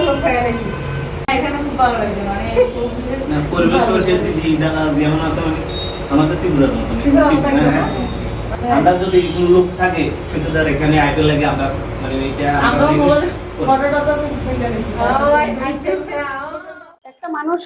লোক খাইয়া গেছি এখানে খুব ভালো লাগছে মানে পরিবেশ দিদি ঢাকা যেমন আছে মানে আমাদের ত্রিপুরার হ্যাঁ, হ্যাঁ। আমরা যদি কোনো লোক থাকে সেটা তার এখানে আইতে লাগে আমরা মানে এটা আচ্ছা আচ্ছা একটা মানুষ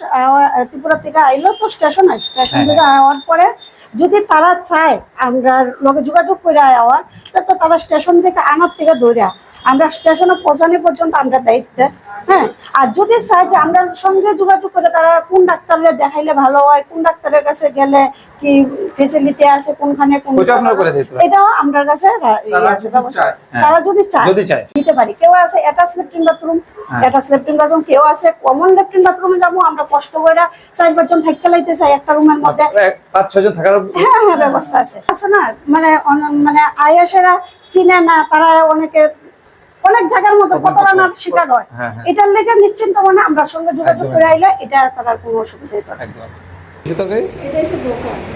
ত্রিপুরা থেকে আইলো তো স্টেশন আসে স্টেশন হ্যাঁ, থেকে আওয়ার পরে যদি তারা চায় আমরা লগে যোগাযোগ করে আওয়ার তো তারা স্টেশন থেকে আনার থেকে ধরে আমরা স্টেশনে পৌঁছানো পর্যন্ত আমরা দায়িত্বে হ্যাঁ আর যদি চায় যে আমরা সঙ্গে যোগাযোগ করে তারা কোন ডাক্তারের দেখাইলে ভালো হয় কোন ডাক্তারের কাছে গেলে কি ফেসিলিটি আছে কোনখানে কোন। এটাও আমার কাছে তারা যদি। চায়, হ্যাঁ। তারা যদি চায় দিতে পারি কেউ আছে অ্যাটাচ লেফটিন বাথরুম হ্যাঁ। অ্যাটাচ লেফটিন বাথরুম কেউ আছে কমন লেফটিন বাথরুমে যাব আমরা কষ্ট করে চার পাঁচজন থাকতে লাইতে চাই একটা রুমের মধ্যে এক- পাঁচ ছজন থাকার হ্যাঁ হ্যাঁ ব্যবস্থা আছে। আছে না? মানে অন- মানে আয়াসেরা চিনে না তারা অনেকে অনেক জায়গার মতো প্রতারণার শিকার হয়। হ্যাঁ, হ্যাঁ। এটার লেগে নিশ্চিন্ত মানে আমরা সঙ্গে যোগাযোগ একদম। করে আইলে এটা তার কোনো অসুবিধা হতো না।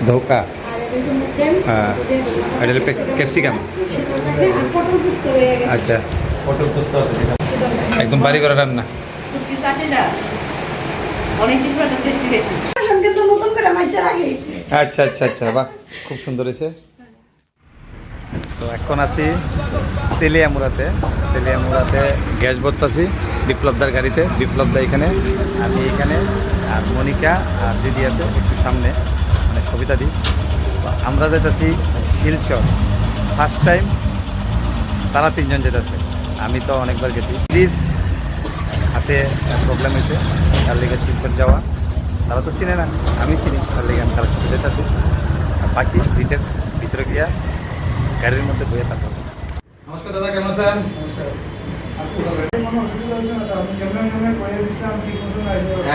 ধোকা। হ্যাঁ। ক্যাপসিকাম? আচ্ছা। একদম বাড়ি করে রান্না। অনেকদিন পরে তো টেস্টি গেছি কিন্তু নতুন করে মাইচার আগে। আচ্ছা আচ্ছা আচ্ছা বাহ খুব সুন্দর হয়েছে। তো এখন আছি তেলিয়ামুড়াতে। তেলিয়ামুড়াতে গ্যাস ভরতাছি বিপ্লবদার গাড়িতে। বিপ্লবদা এখানে আমি এখানে আর মনিকা আর দিদি আছে একটু সামনে মানে সবিতা দি। তো আমরা যেতেছি শিলচর। ফার্স্ট টাইম তারা তিনজন যেতেছে আমি তো অনেকবার গেছি। দিদির হাতে প্রবলেম হয়েছে তার লেগে শিলচর যাওয়া। তারা তো চিনে না আমি চিনি তার লেগে আমি তার সাথে যেতেছি আর বাকি ডিটেলস ভিতরে গিয়া গাড়ির মধ্যে বইয়ে থাকব। নমস্কার দাদা কেমন আছেন?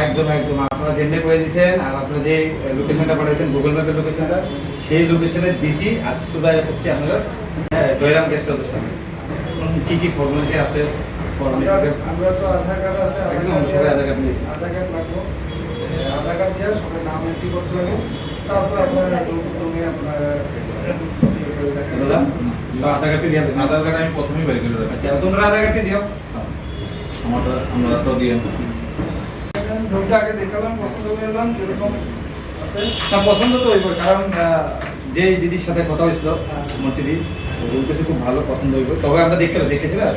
একদম একদম। আপনারা যেমনি করে দিয়েছেন আর আপনারা যে লোকেশনটা পাঠিয়েছেন গুগল ম্যাপের লোকেশনটা সেই লোকেশনে দিছি আর হ্যাঁ, জয়রাম গেস্ট হাউসের সামনে। কি কি ফর্মালিটি আছে? আমরা আমরা তো আধার কার্ড আছে আধার একদম, সবাই আধার কার্ড নিয়েছে। আধার কার্ড লাগবে। আধার কার্ড দিয়ে সবাই নাম এন্ট্রি করতে হবে। তারপর আপনার রুমে আপনার। দাদা আধার কার্ডটি দিয়ে আধার কার্ড আমি প্রথমেই বের করে রাখছি আচ্ছা তোমরা আধার কার্ডটি দিও। আমাদের আমরা তো দিয়ে রুমটা আগে দেখালাম পছন্দ করলাম কীরকম আছে। না পছন্দ তো হইব কারণ যে দিদির সাথে কথা হয়েছিল মন্ত্রী খুব ভালো পছন্দ হইব। তবে আমরা দেখতে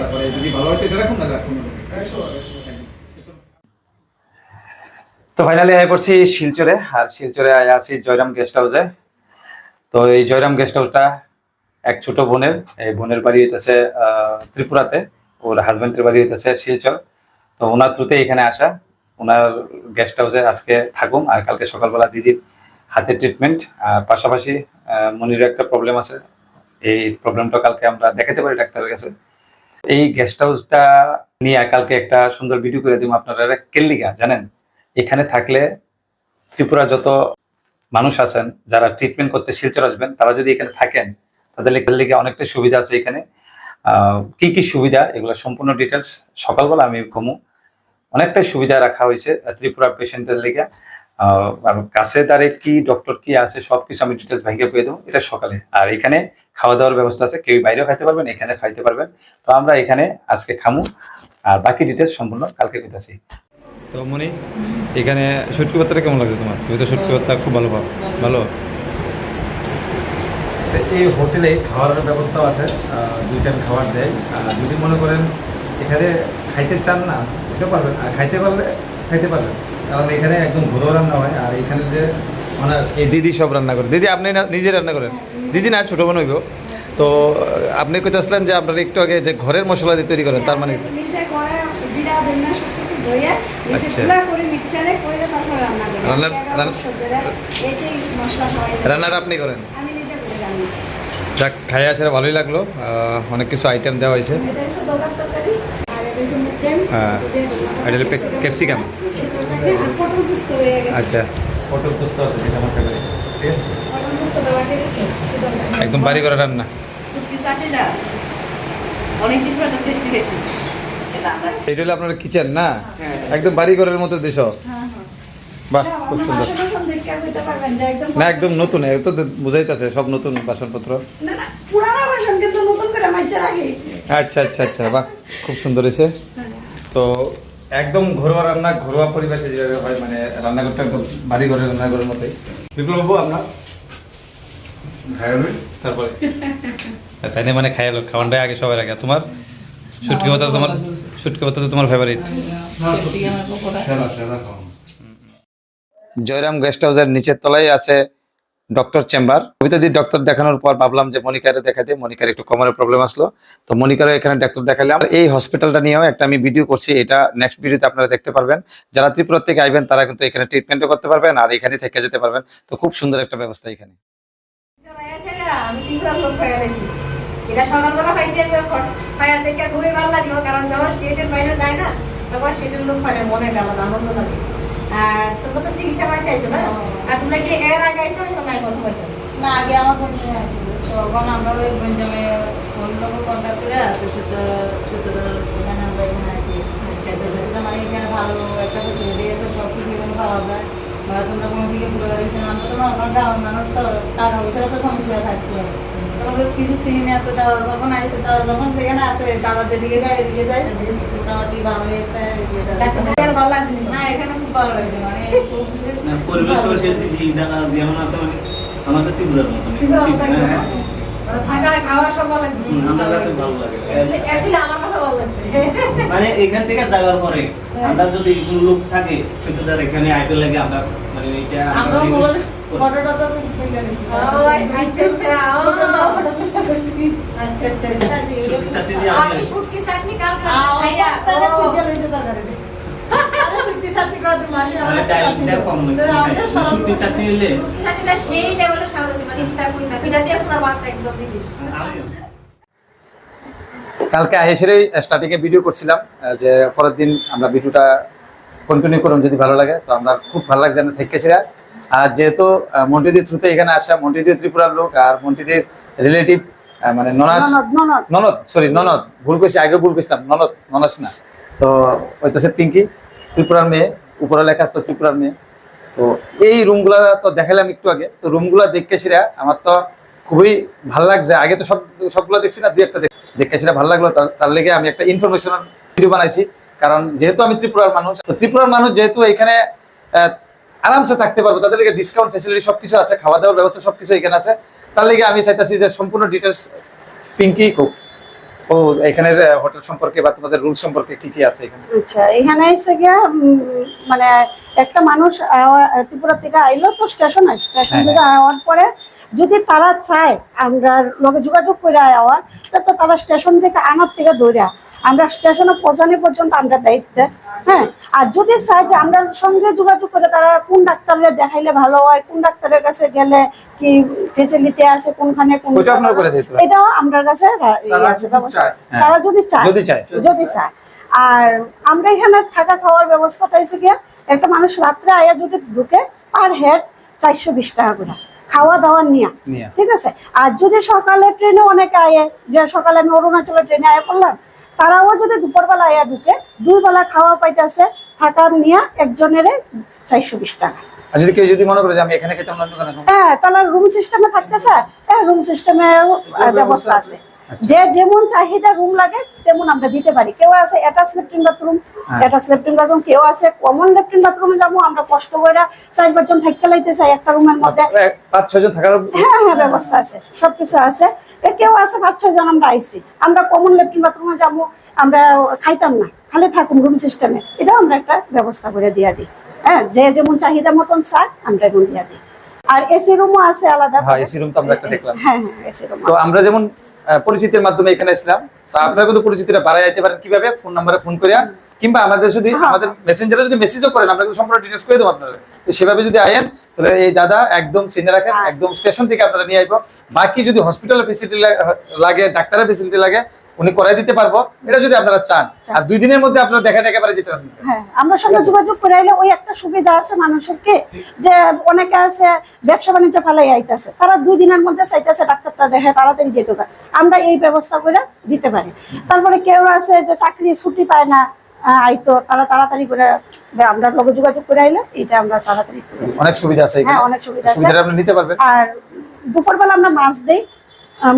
তারপরে যদি ভালো হয় তো রাখুন, না রাখুন? তো ফাইনালি আয় পড়ছি শিলচরে, আর শিলচরে আয় আছি জয়রাম গেস্ট হাউসে তো এই জয়রাম গেস্ট হাউসটা এক ছোট বোনের, এই বোনের বাড়ি হইতেছে ত্রিপুরাতে। ওর হাজবেন্ডের বাড়ি হইতেছে শিলচর। তো ওনার থ্রুতে এখানে আসা। ওনার গেস্ট হাউসে আজকে থাকুম, আর কালকে সকালবেলা দিদির হাতে ট্রিটমেন্ট আর পাশাপাশি মনির একটা প্রবলেম আছে। এই প্রবলেমটা কালকে আমরা দেখাতে পারি ডাক্তারের কাছে। এই গেস্ট হাউসটা নিয়ে কালকে একটা সুন্দর ভিডিও করে দিব আপনারা। কেল্লিগা জানেন? এখানে থাকলে ত্রিপুরা যত মানুষ আছেন, যারা ট্রিটমেন্ট করতে শিলচর আসবেন, তারা যদি এখানে থাকেন তাদের লিগে অনেকটা সুবিধা আছে এখানে। কি কি সুবিধা? এগুলো সম্পূর্ণ ডিটেলস সকালবেলা আমি ঘুমু। অনেকটাই সুবিধা রাখা হয়েছে ত্রিপুরা পেশেন্টদের লিগে। আর কাছে তারে কি ডক্টর কি আছে সবকিছু আমি ডিটেলস ভেঙে পেয়ে দেবো। এটা সকালে। আর এখানে খাওয়া দাওয়ার ব্যবস্থা আছে। কেউ বাইরেও খাইতে পারবেন এখানে খাইতে পারবেন। তো আমরা এখানে আজকে খামু। আর বাকি ডিটেলস সম্পূর্ণ কালকে পেতেছি তো মনি এখানে সুটকি ভর্তাটা কেমন লাগছে তোমার? তুমি তো সুটকি ভর্তা খুব ভালো পাও। ভালো? এই হোটেলে খাওয়ার ব্যবস্থাও আছে। আহ, দুই টাইম খাবার দেয়। আর যদি মনে করেন এখানে খাইতে চান না এটা পারবেন। আর খাইতে পারলে খাইতে পারবেন। কারণ এখানে একদম ঘরোয়া রান্না হয় আর এখানে যে মানে এই দিদি সব রান্না করে। দিদি আপনি না- নিজে রান্না করেন? দিদি না ছোটো বোন হইব। তো আপনি কইতে আসলেন যে আপনারা একটু আগে যে ঘরের মশলা দিয়ে তৈরি করেন তার মানে আচ্ছা। রান্নাটা আপনি করেন? আমি নিজে করে রান্না যাক খাই আসার ভালোই লাগল। অনেক কিছু আইটেম দেওয়া হয়েছে। হ্যাঁ। এটা হলো ক্যাপসিকাম। হয়ে আচ্ছা। পটল পোস্ত আছে? যেটা আমার ফেভারিট একদম বাড়ি করে রান্না। এটা হলো আপনার কিচেন না? একদম বাড়ি ঘরের মতো দেশ। বাহ খুব সুন্দর। না একদম নতুন এত বুঝাইতেছে সব নতুন বাসনপত্র। না না পুরানো বাসন কিন্তু নতুন করে মাইচার আগে আচ্ছা আচ্ছা আচ্ছা বাহ খুব সুন্দর হয়েছে। তো একদম ঘরোয়া রান্না ঘরোয়া পরিবেশে যেভাবে হয় মানে রান্নাঘরটা একদম বাড়ি ঘরের রান্নাঘরের মতোই। বিপ্লব বাবু আপনার তারপরে? তাই না মানে খাইলো খাওয়ানটাই আগে সবার আগে। তোমার? শুটকি পাতা তোমার শুটকি পাতা তো তোমার ফেভারিট জয়রাম গেস্ট হাউসের নিচের তলায় আছে ডক্টর চেম্বার কবিতাদি ডক্টর দেখানোর পর ভাবলাম যে মনিকারে দেখাতে মনিকার একটু কোমরের প্রবলেম আসলো। তো মনিকারও এখানে ডাক্তার দেখালাম। এই হসপিটালটা নিয়েও একটা আমি ভিডিও করছি। এটা নেক্সট ভিডিওতে আপনারা দেখতে পারবেন। যারা ত্রিপুরা থেকে আইবেন, তারা কিন্তু এখানে ট্রিটমেন্টও করতে পারবেন আর এখানে থেকে যেতে পারবেন। তো খুব সুন্দর একটা ব্যবস্থা এখানে। এটা সকালবেলা খাইছি আমি খাইয়া দেখে খুবই ভালো লাগল, কারণ যখন স্টেটের বাইরে যায় না, তখন স্টেটের লোক মনে আনন্দ লাগে। আর তোমরা তো চিকিৎসা বাড়িতে আইছো না? আর তোমরা কি এর আগে আইছো না নাই প্রথম আইছো? না আগে আমার বোন নিয়ে আসছিল তখন আমরা ওই বেঞ্জামে ফোন নম্বর কন্ট্যাক্ট করে তো সুতো সুতোর এখানে আমরা এখানে আসি আচ্ছা, আচ্ছা। মানে এখানে ভালো একটা ফেসিলিটি আছে সব কিছু এখানে পাওয়া যায়। বা তোমরা কোনো দিকে বেড়াচ্ছ না আমরা তো মনে মানুষ তো টাকা পয়সা তো সমস্যা থাকতে। হবে তখন কিছু চিনি না তো তারা যখন আসে তারা যখন সেখানে আসে তারা যেদিকে যায় এদিকে যায়। মোটামুটি ভালোই একটা থাকে। ডাক্তারদের ভালো লাগছে না এখানে খুব ভালো লাগছে মানে পরিবেশ দিদি ঢাকা যেমন আছে মানে আমাদের ত্রিপুরার মতন ত্রিপুরার মতো একদম, হ্যাঁ, মানে থাকা খাওয়া সব ভালো লাগছে আমার কাছে ভালো লাগে। অ্যাকচুয়ালি আমার কথা ভালো লাগছে। মানে এখান থেকে যাওয়ার পরে আমরা যদি কোনো লোক থাকে সত্যতার এখানে আইতে লাগে আমরা মানে এটা আমরা আচ্ছা, আচ্ছা। আচ্ছা কালকে কালকে আহেসেরই স্টার্টিংয়ে ভিডিও করছিলাম যে পরের দিন আমরা ভিডিওটা কন্টিনিউ করুন যদি ভালো লাগে। তো আমরা খুব ভালো লাগছে না থেকে সেরা আর যেহেতু মন্টিদির থ্রুতে এখানে আসা মন্টিদির ত্রিপুরার লোক আর মন্টিদির রিলেটিভ মানে ননাস ননদ সরি ননদ ভুল করছি আগে ভুল করছিলাম ননদ ননাস না। তো ওইটাছে পিঙ্কি ত্রিপুরার মেয়ে উপরে লেখা আসতো ত্রিপুরার মেয়ে। তো এই রুমগুলা তো দেখালাম একটু আগে। তো রুমগুলা দেখতে সেরা আমার তো খুবই ভালো লাগছে। আগে তো সব সবগুলো দেখছি না দুই একটা দেখ- দেখতে সেটা ভালো লাগল তার- লেগে আমি একটা ইনফরমেশনাল ভিডিও বানাইছি। কারণ যেহেতু আমি ত্রিপুরার মানুষ তো ত্রিপুরার মানুষ যেহেতু এখানে আরামসে থাকতে পারব। তাদের লেগে ডিসকাউন্ট ফেসিলিটি সবকিছু আছে খাওয়া দাওয়ার ব্যবস্থা সবকিছু এখানে আছে। তার লেগে আমি চাইতেছি যে সম্পূর্ণ ডিটেলস পিঙ্কি কোক ও এখানের হোটেল সম্পর্কে বা তোমাদের রুল সম্পর্কে কি কি আছে এখানে? আচ্ছা এখানে এসে গিয়া মানে একটা মানুষ ত্রিপুরা থেকে আইলো তো স্টেশন স্টেশন হ্যাঁ, থেকে আওয়ার পরে যদি তারা চায় আমরা লগে যোগাযোগ করে আওয়ার তো তারা স্টেশন থেকে আনার থেকে দৌড়া আমরা স্টেশনে পৌঁছানো পর্যন্ত আমরা দায়িত্ব হ্যাঁ আর যদি চায় যে আমরা সঙ্গে যোগাযোগ করে তারা কোন ডাক্তারের দেখাইলে ভালো হয় কোন ডাক্তারের কাছে গেলে কি ফেসিলিটি আছে কোনখানে কোন। এটাও আমরা কাছে তারা যদি চায়। হ্যাঁ। যদি চায় যদি চায় আর আমরা এখানে থাকা খাওয়ার ব্যবস্থাটা এসে গিয়ে একটা মানুষ রাত্রে আয়া যদি ঢুকে পার হেড চারশো বিশ টাকা করে খাওয়া দাওয়া নিয়ে নিয়া। ঠিক আছে আর যদি সকালে ট্রেনে অনেকে আয়ে যে সকালে আমি অরুণাচলের ট্রেনে আয়া পড়লাম তারাও যদি দুপুরবেলা আয়া ঢুকে দুই বেলা খাওয়া পাইতেছে থাকা নিয়ে একজনের চারশো বিশ টাকা। যদি কেউ যদি মনে করে যে আমি এখানে খেতাম? হ্যাঁ তাহলে রুম সিস্টেমে থাকতেছে হ্যাঁ রুম সিস্টেমে ব্যবস্থা আছে। যে যেমন চাহিদা রুম লাগে তেমন আমরা দিতে পারি। কেউ আছে অ্যাটাচ লেট্রিন বাথরুম হ্যাঁ। অ্যাটাচ লেট্রিন বাথরুম কেউ আছে কমন লেট্রিন বাথরুমে যাব আমরা কষ্ট করে চার পাঁচজন থাকতে লাইতে চাই একটা রুমের মধ্যে। পাঁচ ছয় জন থাকার হ্যাঁ হ্যাঁ ব্যবস্থা আছে সবকিছু আছে। কেউ আছে পাঁচ ছয় জন আমরা আইছি। আমরা কমন লেট্রিন বাথরুমে যাব আমরা খাইতাম না খালি থাকুন রুম সিস্টেমে এটাও আমরা একটা ব্যবস্থা করে দিয়ে দিই। হ্যাঁ যে যেমন চাহিদা মতন চায় আমরা এগুলো দিয়ে দিই। আর এসি রুমও আছে আলাদা হ্যাঁ এসি রুম তো আমরা একটা দেখলাম। হ্যাঁ হ্যাঁ এসি রুম তো আমরা যেমন পরিচিতির মাধ্যমে এখানে আসলাম। তো আপনারা কিন্তু পরিচিতিটা বাড়াই যাইতে পারেন কীভাবে? ফোন নাম্বারে ফোন করিয়া। কিংবা আমাদের যদি হ্যাঁ। আমাদের মেসেঞ্জারে যদি মেসেজও করেন আমরা কিন্তু সম্পূর্ণ ডিটেলস করে দেবো আপনারা তো সেভাবে যদি আয়েন তাহলে এই দাদা একদম চিনে রাখেন হ্যাঁ। একদম স্টেশন থেকে আপনারা নিয়ে আসব বাকি যদি হসপিটালের ফেসিলিটি লাগে ডাক্তারের ফেসিলিটি লাগে উনি করাই দিতে পারব। এটা যদি আপনারা চান। আর দুই দিনের মধ্যে আপনারা দেখাটা একেবারে যেতে পারবেন। হ্যাঁ আমরা সঙ্গে যোগাযোগ করে আইলে ওই একটা সুবিধা আছে মানুষের কি যে অনেকে আছে ব্যবসা বাণিজ্য ফেলাই আইতাছে। তারা দুই দিনের মধ্যে চাইতেছে ডাক্তারটা দেখে তাড়াতাড়ি যেতে হবে আমরা এই ব্যবস্থা করে দিতে পারি। তারপরে কেউ আছে যে চাকরি ছুটি পায় না আইতো তারা তাড়াতাড়ি করে আমরা লগে যোগাযোগ করে আইলে এটা আমরা তাড়াতাড়ি। অনেক সুবিধা আছে হ্যাঁ, অনেক সুবিধা আছে। আপনি নিতে পারবেন। আর দুপুরবেলা আমরা মাছ দেই।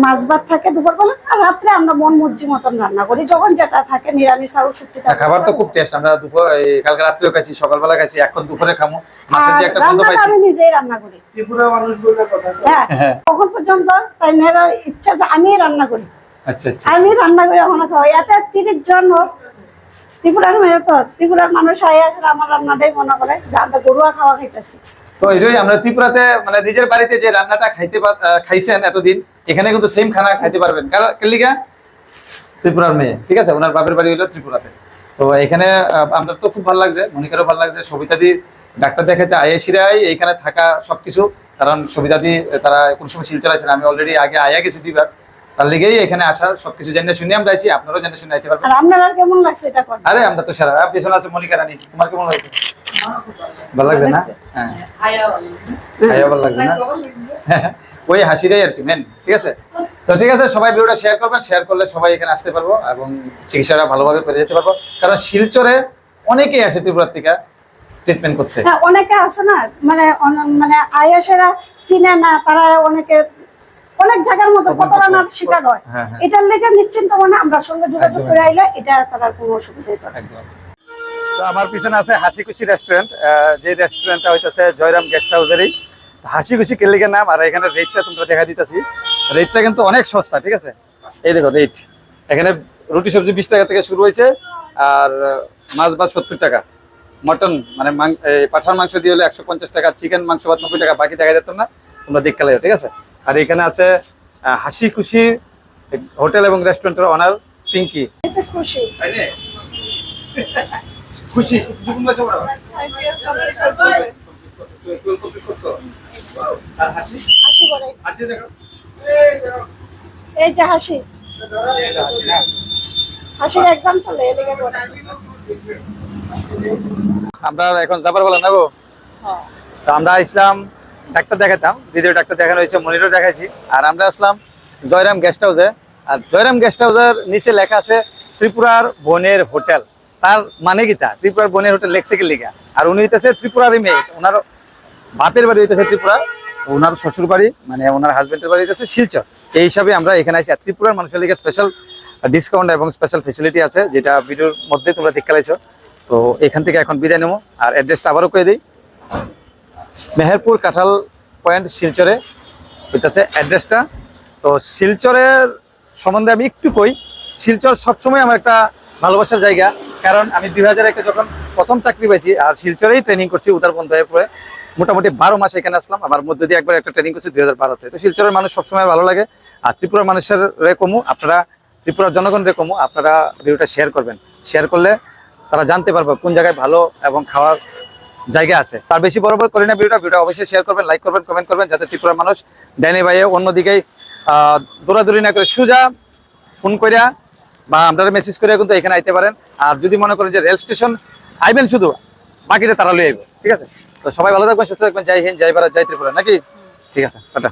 মাছ ভাত থাকে দুপুরবেলা আর রাত্রে আমরা মন মর্জি মতন রান্না করি। যখন যেটা থাকে নিরামিষ থাকুক শুক্তি হ্যাঁ, থাকুক খাবার তো খুব টেস্ট আমরা দুপুর এই কালকে রাত্রেও খাইছি সকালবেলা খাইছি এখন দুপুরে খামো। মাছের যে একটা গন্ধ পাইছি। আমি নিজেই রান্না করি। ত্রিপুরা মানুষ বলে কথা হ্যাঁ তখন পর্যন্ত তাই মেয়েরা ইচ্ছা যে আমি রান্না করি। আচ্ছা আচ্ছা। আমি রান্না করে ওখানে খাওয়াই এত তিরিশ জন হোক ত্রিপুরার মেয়ে তো ত্রিপুরার মানুষ আয় আসলে আমার রান্নাটাই মনে করে যে আমরা গরুয়া খাওয়া খাইতেছি। তো এটাই আমরা ত্রিপুরাতে মানে নিজের বাড়িতে যে রান্নাটা খাইতে খাইছেন এতদিন, এখানে কিন্তু সেম খানা খাইতে পারবেন। কারণ ত্রিপুরার মেয়ে, ঠিক আছে? ওনার বাপের বাড়ি হলো ত্রিপুরাতে। তো এখানে আমরা তো খুব ভালো লাগছে, মনিকারও ভালো লাগছে সবিতাদি ডাক্তার দেখাইতে আয়েসিরাই এইখানে থাকা সবকিছু। কারণ সবিতাদি তারা কোন সময় শিলচর আছেন আমি অলরেডি আগে আয়া গেছি দুইবার। তার লেগেই এখানে আসা সবকিছু জেনে শুনে আমরা আইছি আপনারাও জেনে শুনে আইতে পারবেন। আর আপনার কেমন লাগছে এটা করে? আরে আমরা তো সারা। পেছনে আছে মনিকা রানী। তোমার কেমন লাগছে? ভালো লাগছে না? হ্যাঁ। খাইয়া ভালো লাগছে না? ওই হাসিটাই আর কি মেন ঠিক আছে? তো ঠিক আছে সবাই ভিডিওটা শেয়ার করবেন। শেয়ার করলে সবাই এখানে আসতে পারব এবং চিকিৎসাটা ভালোভাবে করে যেতে পারব। কারণ শিলচরে অনেকেই আসে ত্রিপুরার থেকে ট্রিটমেন্ট করতে। হ্যাঁ অনেকে আছে না? মানে মানে আয়াসেরা চিনে না তারা অনেকে অনেক জায়গার মতো প্রতারণার শিকার হয়। হ্যাঁ, হ্যাঁ। এটার লেগে নিশ্চিন্ত মানে আমরা সঙ্গে যোগাযোগ করে আইলে এটা তার কোনো অসুবিধা হতো তো আমার পিছনে আছে হাসি খুশি রেস্টুরেন্ট যে রেস্টুরেন্টটা হইতেছে জয়রাম গেস্ট হাউসেরই হাসি খুশি কেলিগের নাম? আর এখানে রেটটা তোমরা দেখা দিতেছি। রেটটা কিন্তু অনেক সস্তা ঠিক আছে? এই দেখো রেট এখানে রুটি সবজি বিশ টাকা থেকে শুরু হয়েছে আর মাছ ভাত সত্তর টাকা। মটন মানে পাঠার মাংস দিয়ে হলে একশো পঞ্চাশ টাকা চিকেন মাংস ভাত নব্বই টাকা বাকি দেখা যেত না তোমরা দেখতে লাগে ঠিক আছে? আর এখানে আছে হাসি খুশি হোটেল এবং রেস্টুরেন্টের অনার পিঙ্কি। খুশি। এই যে হাসি। হাসির এক্সাম চলে এদিকে আমরা এখন যাবার বলা না গো? তো আমরা আসলাম ডাক্তার দেখাতাম দ্বিতীয় ডাক্তার দেখানো হয়েছে মনিরও দেখাইছি। আর আমরা আসলাম জয়রাম গেস্ট হাউসে আর জয়রাম গেস্ট হাউসের নিচে লেখা আছে, ত্রিপুরার বনের হোটেল। তার মানে কি তা? ত্রিপুরার বনের হোটেল লেখছে কি লিখা। আর উনি হইতেছে ত্রিপুরারই মেয়ে ওনার বাপের বাড়ি হইতেছে ত্রিপুরা, ওনার শ্বশুর বাড়ি মানে ওনার হাজবেন্ডের বাড়ি হইতেছে শিলচর। এই হিসাবে আমরা এখানে আছি। আর ত্রিপুরার মানুষের লিগে স্পেশাল ডিসকাউন্ট এবং স্পেশাল ফেসিলিটি আছে, যেটা ভিডিওর মধ্যে তোমরা দেখতে তো এখান থেকে এখন বিদায় নেব। আর অ্যাড্রেসটা আবারও করে দিই। মেহেরপুর কাঁঠাল পয়েন্ট শিলচরে হইতেছে অ্যাড্রেসটা। তো শিলচরের সম্বন্ধে আমি একটু কই, শিলচর সবসময় আমার একটা ভালোবাসার জায়গা, কারণ আমি দুই হাজার একে যখন প্রথম চাকরি পাইছি, আর শিলচরেই ট্রেনিং করছি উদারবন্ধ হয়ে পরে মোটামুটি বারো মাস এখানে আসলাম, আমার মধ্যে দিয়ে একবার একটা ট্রেনিং করছি দুই হাজার বারোতে। তো শিলচরের মানুষ সবসময় ভালো লাগে, আর ত্রিপুরার মানুষের রেকমু আপনারা, ত্রিপুরার জনগণ রেকমু আপনারা ভিডিওটা শেয়ার করবেন। শেয়ার করলে তারা জানতে পারবে কোন জায়গায় ভালো এবং খাওয়ার জায়গা আছে। তার বেশি বড় করি না ভিডিওটা ভিডিও অবশ্যই শেয়ার করবেন লাইক করবেন কমেন্ট করবেন, যাতে ত্রিপুরার মানুষ ডাইনে বাইয়ে অন্যদিকে দৌড়াদৌড়ি না করে সোজা ফোন করিয়া বা আপনারা মেসেজ করিয়া কিন্তু এখানে আইতে পারেন। আর যদি মনে করেন যে রেল স্টেশন আইবেন শুধু, বাকিটা তারা লই আইব, ঠিক আছে? তো সবাই ভালো থাকবেন, সুস্থ থাকবেন, জয় হিন্দ, জয় ভারত, জয় ত্রিপুরা, নাকি? ঠিক আছে, টাটা।